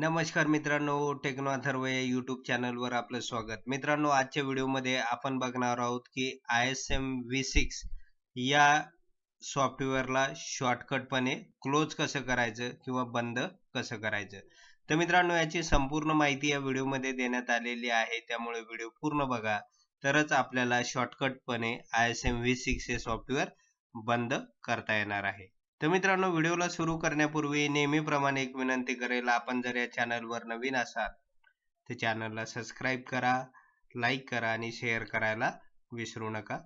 नमस्कार मित्रांनो टेक्नो अथर्व या युट्यूब चॅनलवर आपलं स्वागत. मित्रांनो आजच्या व्हिडिओमध्ये आपण बघणार आहोत की I S M V six या सॉफ्टवेअरला शॉर्टकटपणे क्लोज कसं करायचं किंवा बंद कसं करायचं. तर मित्रांनो याची संपूर्ण माहिती या व्हिडिओमध्ये देण्यात आलेली आहे. त्यामुळे व्हिडिओ पूर्ण बघा. तरच आपल्याला शॉर्टकटपणे I S M V six हे सॉफ्टवेअर बंद करता येणार आहे. तर मित्रांनो व्हिडिओला सुरू करण्यापूर्वी नेहमीप्रमाणे एक विनंती करेल आपण जर या चॅनलवर नवीन असाल तर चॅनलला सबस्क्राईब करा लाईक करा आणि शेअर करायला विसरू नका.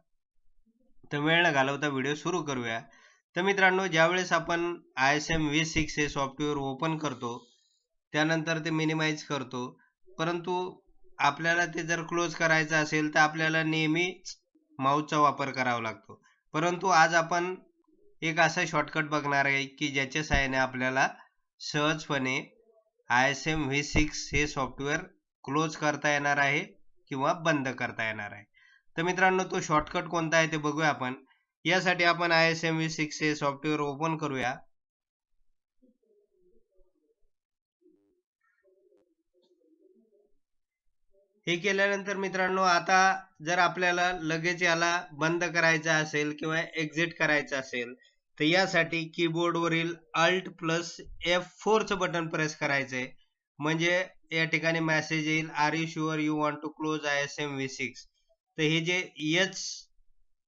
तर वेळ न घालवता व्हिडिओ सुरू करूया. तर मित्रांनो ज्यावेळेस आपण I S M V six हे सॉफ्टवेअर ओपन करतो त्यानंतर ते मिनिमाइज करतो परंतु आपल्याला ते जर क्लोज करायचं असेल तर आपल्याला नेहमी माऊसचा वापर करावा लागतो. परंतु आज आपण एक असा शॉर्टकट बघणार आहे की ज्याच्या सहाय्याने आपल्याला सहजपणे I S M V six हे सॉफ्टवेअर क्लोज करता येणार आहे किंवा बंद करता येणार आहे. तर मित्रांनो तो शॉर्टकट कोणता आहे ते बघूया आपण. यासाठी आपण I S M V six हे सॉफ्टवेअर ओपन करूया. हे केल्यानंतर मित्रांनो आता जर आपल्याला लगेच याला बंद करायचा असेल किंवा एक्झिट करायचं असेल तर यासाठी कीबोर्डवरील अल्ट प्लस एफ फोरचं बटन प्रेस करायचंय. म्हणजे या ठिकाणी मेसेज येईल are you sure you want to close I S M V six तर हे जे यस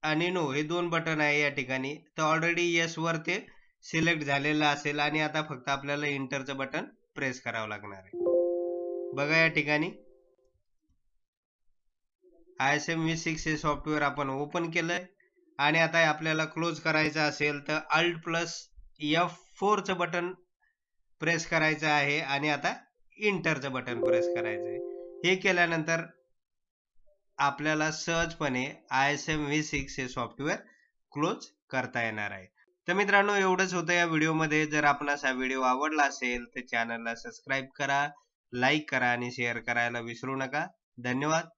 आणि नो हे दोन बटन आहे या ठिकाणी. तर ऑलरेडी येस वर ते सिलेक्ट झालेलं असेल आणि आता फक्त आपल्याला इंटरचं बटन प्रेस करावं लागणार आहे. बघा या ठिकाणी. I S M V six हे सॉफ्टवेअर आपण ओपन केलंय. आणि आता आपल्याला क्लोज करायचं असेल तर अल्ट प्लस एफ फोरचं बटन प्रेस करायचं आहे. आणि आता इंटरचं बटन प्रेस करायचं आहे. हे केल्यानंतर आपल्याला सहजपणे I S M V six हे सॉफ्टवेअर क्लोज करता येणार आहे. तर मित्रांनो एवढंच होतं या व्हिडिओमध्ये. जर आपणास हा व्हिडिओ आवडला असेल तर चॅनलला सबस्क्राईब करा लाईक करा आणि शेअर करायला विसरू नका. धन्यवाद.